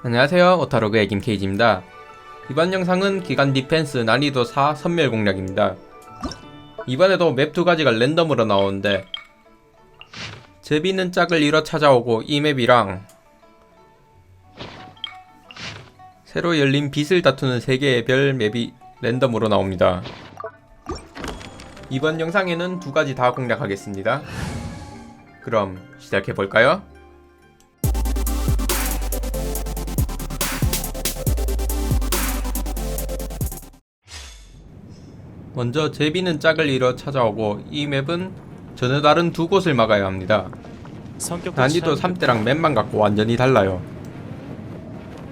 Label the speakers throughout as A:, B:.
A: 안녕하세요. 오타로그의 김케이지입니다. 이번 영상은 기간 디펜스 난이도 4 선멸 공략입니다. 이번에도 맵 두 가지가 랜덤으로 나오는데 제비는 짝을 잃어 찾아오고 이 맵이랑 새로 열린 빛을 다투는 세개의 별 맵이 랜덤으로 나옵니다. 이번 영상에는 두 가지 다 공략하겠습니다. 그럼 시작해볼까요? 먼저 제비는 짝을 잃어 찾아오고 이 맵은 전혀 다른 두 곳을 막아야 합니다. 난이도 3대랑 맵만 갖고 완전히 달라요.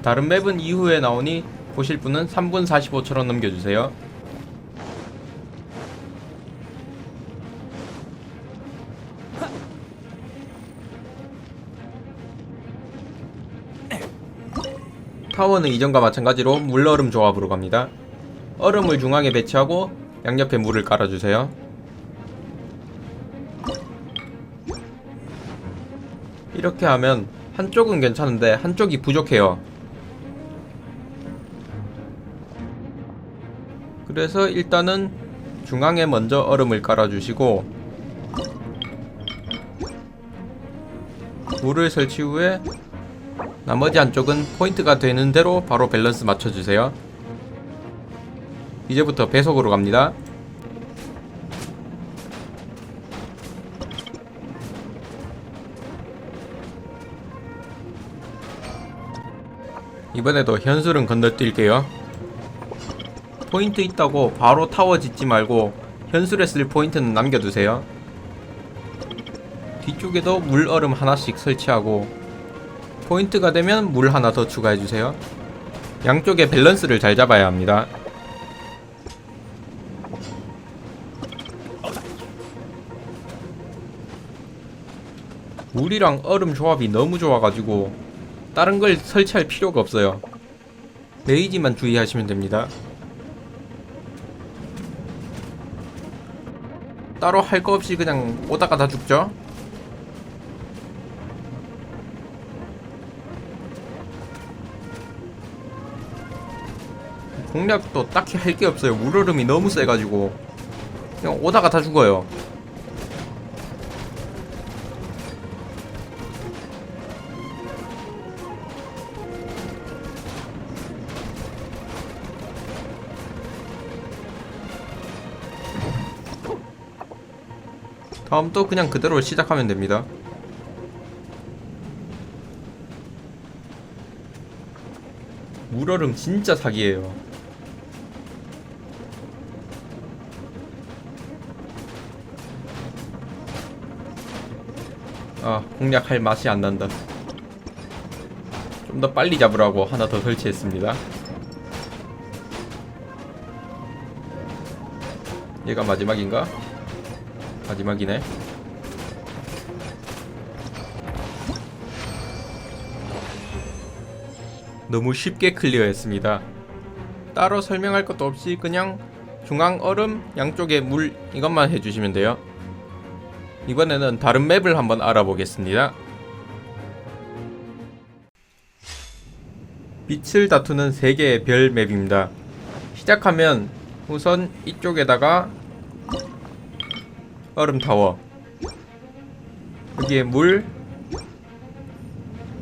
A: 다른 맵은 이후에 나오니 보실 분은 3분 45초로 넘겨주세요. 타워는 이전과 마찬가지로 물얼음 조합으로 갑니다. 얼음을 중앙에 배치하고 양옆에 물을 깔아주세요. 이렇게 하면 한쪽은 괜찮은데 한쪽이 부족해요. 그래서 일단은 중앙에 먼저 얼음을 깔아주시고 물을 설치 후에 나머지 한쪽은 포인트가 되는 대로 바로 밸런스 맞춰주세요. 이제부터 배속으로 갑니다. 이번에도 현술은 건너뛸게요. 포인트 있다고 바로 타워 짓지 말고 현술에 쓸 포인트는 남겨두세요. 뒤쪽에도 물 얼음 하나씩 설치하고 포인트가 되면 물 하나 더 추가해주세요. 양쪽의 밸런스를 잘 잡아야 합니다. 물이랑 얼음 조합이 너무 좋아가지고 다른 걸 설치할 필요가 없어요. 레이지만 주의하시면 됩니다. 따로 할 거 없이 그냥 오다가 다 죽죠? 공략도 딱히 할 게 없어요. 물얼음이 너무 세가지고 그냥 오다가 다 죽어요. 다음 또 그냥 그대로 시작하면 됩니다. 물얼음 진짜 사기예요. 아, 공략할 맛이 안 난다. 좀 더 빨리 잡으라고 하나 더 설치했습니다. 얘가 마지막인가? 마지막이네. 너무 쉽게 클리어했습니다. 따로 설명할 것도 없이 그냥 중앙 얼음, 양쪽에 물 이것만 해주시면 돼요. 이번에는 다른 맵을 한번 알아보겠습니다. 빛을 다투는 세개의 별 맵입니다. 시작하면 우선 이쪽에다가 얼음 타워 여기에 물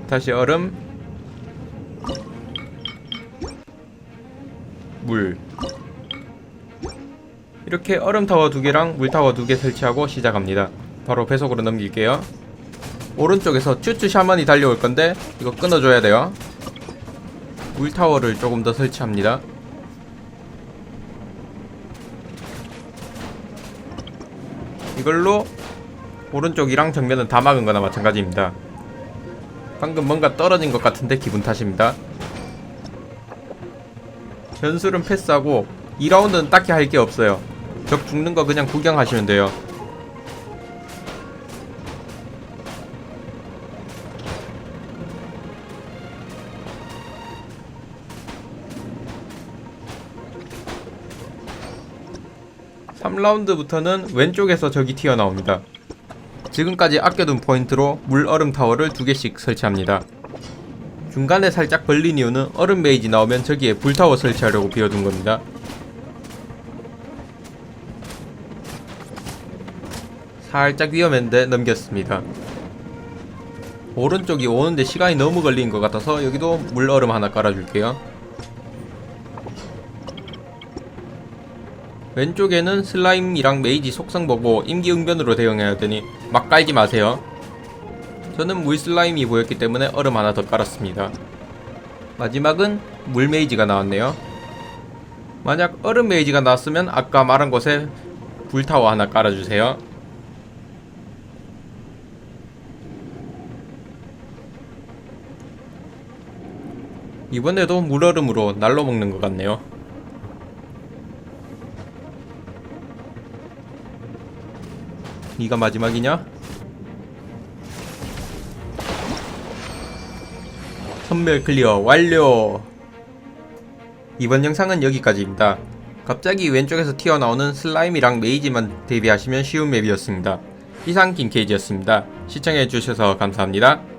A: 다시 얼음 물 이렇게 얼음 타워 두 개랑 물 타워 두 개 설치하고 시작합니다. 바로 배속으로 넘길게요. 오른쪽에서 쭈쭈 샤먼이 달려올 건데 이거 끊어줘야 돼요. 물 타워를 조금 더 설치합니다. 이걸로 오른쪽이랑 정면은 다 막은 거나 마찬가지입니다. 방금 뭔가 떨어진 것 같은데 기분 탓입니다. 변술은 패스하고 2라운드는 딱히 할 게 없어요. 적 죽는 거 그냥 구경하시면 돼요. 삼라운드부터는 왼쪽에서 적이 튀어나옵니다. 지금까지 아껴둔 포인트로 물 얼음 타워를 두 개씩 설치합니다. 중간에 살짝 벌린 이유는 얼음 메이지 나오면 저기에 불타워 설치하려고 비워둔 겁니다. 살짝 위험했는데 넘겼습니다. 오른쪽이 오는데 시간이 너무 걸린 것 같아서 여기도 물 얼음 하나 깔아줄게요. 왼쪽에는 슬라임이랑 메이지 속성 보고 임기응변으로 대응해야 하더니 막 깔지 마세요. 저는 물 슬라임이 보였기 때문에 얼음 하나 더 깔았습니다. 마지막은 물 메이지가 나왔네요. 만약 얼음 메이지가 나왔으면 아까 말한 곳에 불타워 하나 깔아주세요. 이번에도 물얼음으로 날로 먹는 것 같네요. 네가 마지막이냐? 선멸 클리어 완료! 이번 영상은 여기까지입니다. 갑자기 왼쪽에서 튀어나오는 슬라임이랑 메이지만 대비하시면 쉬운 맵이었습니다. 이상 김케이지였습니다. 시청해주셔서 감사합니다.